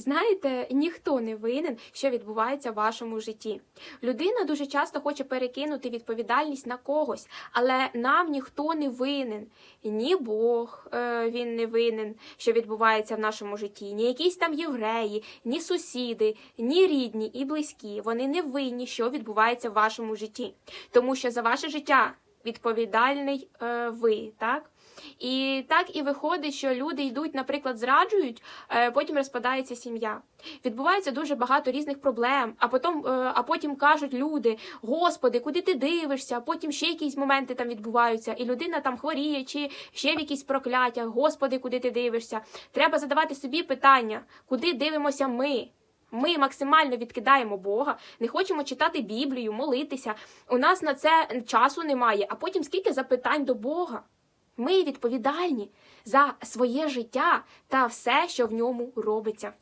Знаєте, ніхто не винен, що відбувається в вашому житті. Людина дуже часто хоче перекинути відповідальність на когось, але нам ніхто не винен. Ні Бог е, він не винен, що відбувається в нашому житті, ні якісь там євреї, ні сусіди, ні рідні і близькі. Вони не винні, що відбувається в вашому житті, тому що за ваше життя відповідальний е, ви, так? І так і виходить, що люди йдуть, наприклад, зраджують, е, потім розпадається сім'я. Відбувається дуже багато різних проблем, а потім, е, а потім кажуть люди: Господи, куди ти дивишся? А потім ще якісь моменти там відбуваються, і людина там хворіє, чи ще в якісь прокляття. Господи, куди ти дивишся? Треба задавати собі питання, куди дивимося ми. Ми максимально відкидаємо Бога, не хочемо читати Біблію, молитися. У нас на це часу немає. А потім скільки запитань до Бога. Ми відповідальні за своє життя та все, що в ньому робиться.